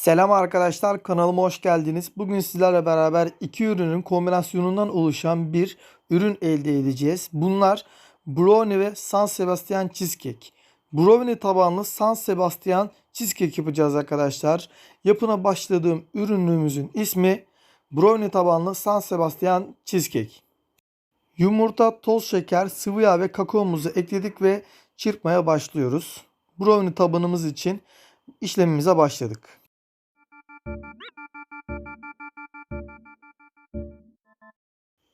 Selam arkadaşlar kanalıma hoş geldiniz. Bugün sizlerle beraber iki ürünün kombinasyonundan oluşan bir ürün elde edeceğiz. Bunlar brownie ve San Sebastian cheesecake. Brownie tabanlı San Sebastian cheesecake yapacağız arkadaşlar. Yapına başladığım ürünümüzün ismi brownie tabanlı San Sebastian cheesecake. Yumurta, toz şeker, sıvı yağ ve kakaomuzu ekledik ve çırpmaya başlıyoruz. Brownie tabanımız için işlemimize başladık.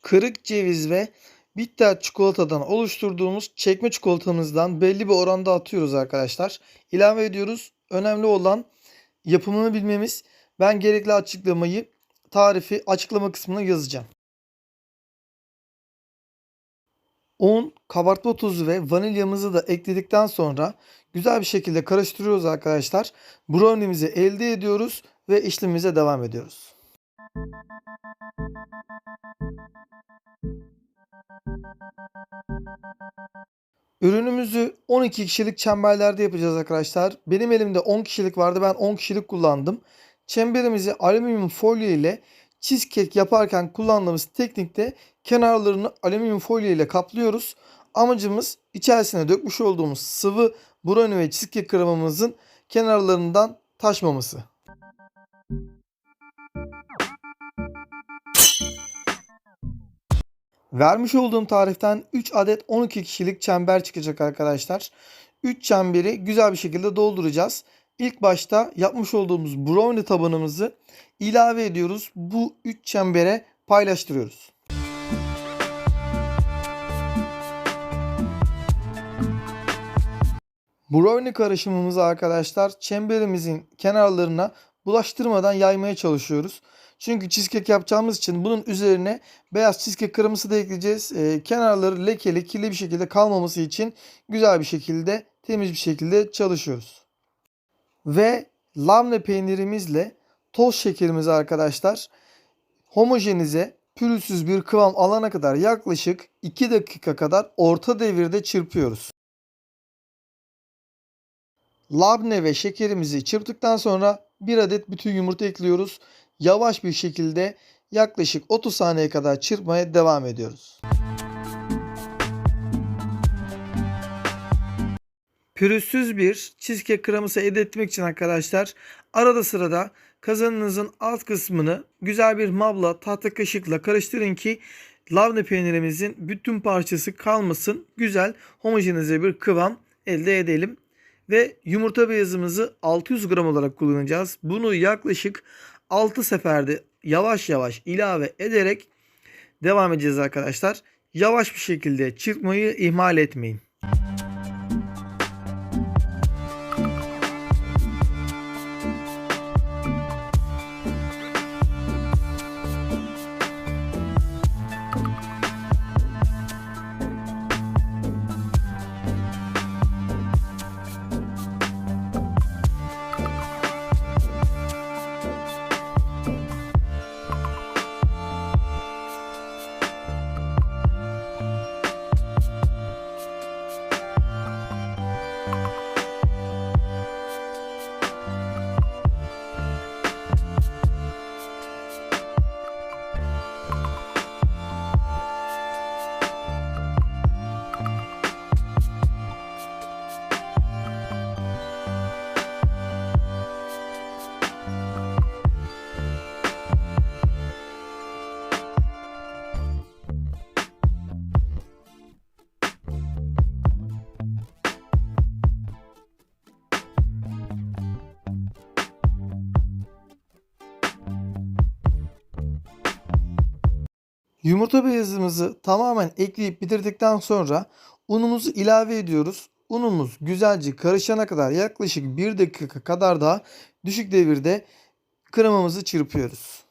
Kırık ceviz ve bitter çikolatadan oluşturduğumuz çekme çikolatamızdan belli bir oranda atıyoruz arkadaşlar. İlave ediyoruz. Önemli olan yapımını bilmemiz. Ben gerekli açıklamayı tarifi açıklama kısmına yazacağım. Un, kabartma tozu ve vanilyamızı da ekledikten sonra güzel bir şekilde karıştırıyoruz arkadaşlar. Brownie'mizi elde ediyoruz ve işlemimize devam ediyoruz. Ürünümüzü 12 kişilik çemberlerde yapacağız arkadaşlar. Benim elimde 10 kişilik vardı. Ben 10 kişilik kullandım. Çemberimizi alüminyum folyo ile cheesecake yaparken kullandığımız teknikte kenarlarını alüminyum folyo ile kaplıyoruz. Amacımız içerisine dökmüş olduğumuz sıvı brownie ve cheesecake kremamızın kenarlarından taşmaması. Vermiş olduğum tariften 3 adet 12 kişilik çember çıkacak arkadaşlar. 3 çemberi güzel bir şekilde dolduracağız. İlk başta yapmış olduğumuz brownie tabanımızı ilave ediyoruz. Bu 3 çembere paylaştırıyoruz. Brownie karışımımızı arkadaşlar çemberimizin kenarlarına bulaştırmadan yaymaya çalışıyoruz. Çünkü cheesecake yapacağımız için bunun üzerine beyaz cheesecake kreması da ekleyeceğiz. Ee, kenarları lekeli, kirli bir şekilde kalmaması için güzel bir şekilde, temiz bir şekilde çalışıyoruz. Ve labne peynirimizle toz şekerimizi arkadaşlar homojenize pürüzsüz bir kıvam alana kadar yaklaşık 2 dakika kadar orta devirde çırpıyoruz. Labne ve şekerimizi çırptıktan sonra bir adet bütün yumurta ekliyoruz. Yavaş bir şekilde yaklaşık 30 saniye kadar çırpmaya devam ediyoruz. Pürüzsüz bir cheesecake kreması elde etmek için arkadaşlar arada sırada kazanınızın alt kısmını güzel bir mabla tahta kaşıkla karıştırın ki labne peynirimizin bütün parçası kalmasın. Güzel homojenize bir kıvam elde edelim. Ve yumurta beyazımızı 600 gram olarak kullanacağız. Bunu yaklaşık 6 seferde yavaş yavaş ilave ederek devam edeceğiz arkadaşlar. Yavaş bir şekilde çırpmayı ihmal etmeyin. Yumurta beyazımızı tamamen ekleyip bitirdikten sonra unumuzu ilave ediyoruz. Unumuz güzelce karışana kadar yaklaşık 1 dakika kadar daha düşük devirde kremamızı çırpıyoruz.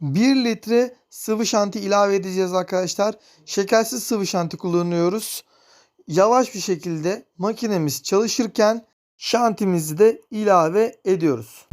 1 litre sıvı şanti ilave edeceğiz arkadaşlar. Şekersiz sıvı şanti kullanıyoruz. Yavaş bir şekilde makinemiz çalışırken şantimizi de ilave ediyoruz.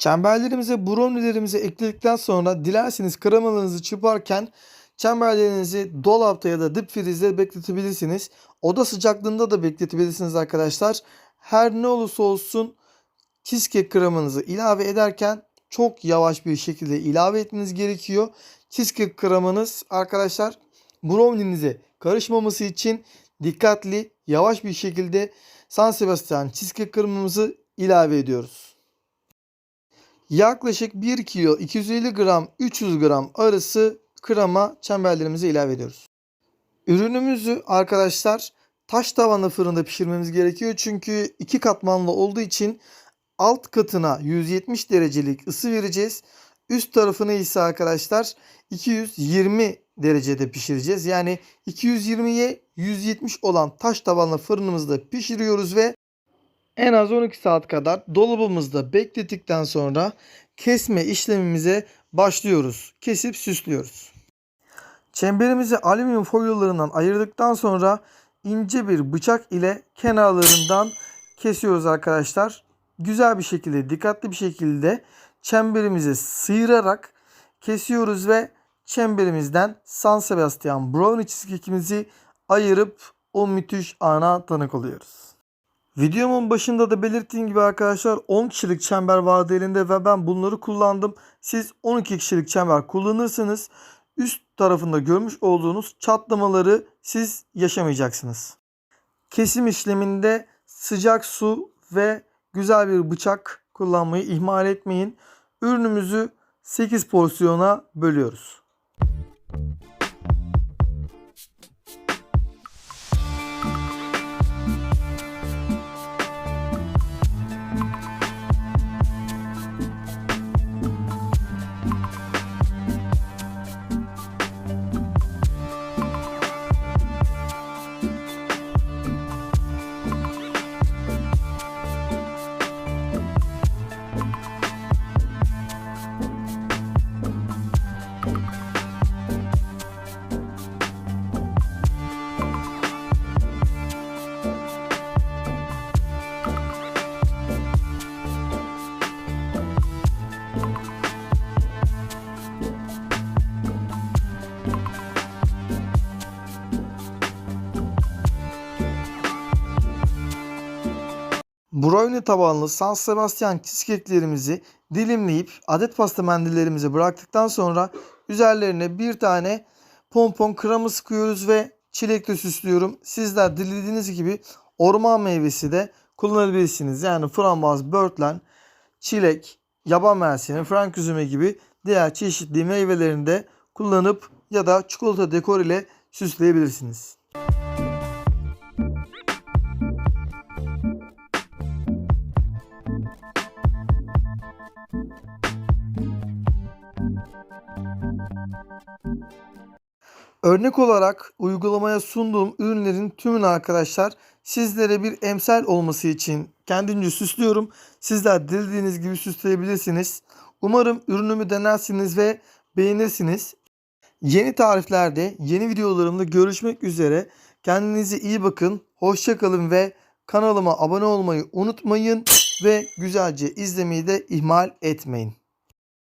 Çemberlerimize brownielerimizi ekledikten sonra dilerseniz kremalarınızı çırparken çemberlerinizi dolapta ya da dip frizde bekletebilirsiniz. Oda sıcaklığında da bekletebilirsiniz arkadaşlar. Her ne olursa olsun cheesecake kremanızı ilave ederken çok yavaş bir şekilde ilave etmeniz gerekiyor. Cheesecake kremanız arkadaşlar brownie'nize karışmaması için dikkatli yavaş bir şekilde San Sebastian cheesecake kremamızı ilave ediyoruz. Yaklaşık 1 kilo 250 gram 300 gram arası krema çemberlerimize ilave ediyoruz. Ürünümüzü arkadaşlar taş tavanlı fırında pişirmemiz gerekiyor. Çünkü iki katmanlı olduğu için alt katına 170 derecelik ısı vereceğiz. Üst tarafını ise arkadaşlar 220 derecede pişireceğiz. Yani 220'ye 170 olan taş tavanlı fırınımızda pişiriyoruz ve en az 12 saat kadar dolabımızda beklettikten sonra kesme işlemimize başlıyoruz. Kesip süslüyoruz. Çemberimizi alüminyum folyolarından ayırdıktan sonra ince bir bıçak ile kenarlarından kesiyoruz arkadaşlar. Güzel bir şekilde, dikkatli bir şekilde çemberimizi sıyırarak kesiyoruz ve çemberimizden San Sebastian brownie cheesecake'imizi ayırıp o müthiş ana tanık oluyoruz. Videomun başında da belirttiğim gibi arkadaşlar 10 kişilik çember vardı elinde ve ben bunları kullandım. Siz 12 kişilik çember kullanırsanız üst tarafında görmüş olduğunuz çatlamaları siz yaşamayacaksınız. Kesim işleminde sıcak su ve güzel bir bıçak kullanmayı ihmal etmeyin. Ürünümüzü 8 porsiyona bölüyoruz. Brownie tabanlı San Sebastian cheesecake'lerimizi dilimleyip adet pasta mendillerimizi bıraktıktan sonra üzerlerine bir tane pompon krema sıkıyoruz ve çilekle süslüyorum. Sizler dilediğiniz gibi orman meyvesi de kullanabilirsiniz. Yani frambuaz, börtlen, çilek, yaban mersini, frank üzümü gibi diğer çeşitli meyvelerini de kullanıp ya da çikolata dekor ile süsleyebilirsiniz. Örnek olarak uygulamaya sunduğum ürünlerin tümünü arkadaşlar sizlere bir emsal olması için kendimce süslüyorum. Sizler dilediğiniz gibi süsleyebilirsiniz. Umarım ürünümü denersiniz ve beğenirsiniz. Yeni tariflerde, yeni videolarımda görüşmek üzere. Kendinize iyi bakın. Hoşçakalın ve kanalıma abone olmayı unutmayın ve güzelce izlemeyi de ihmal etmeyin.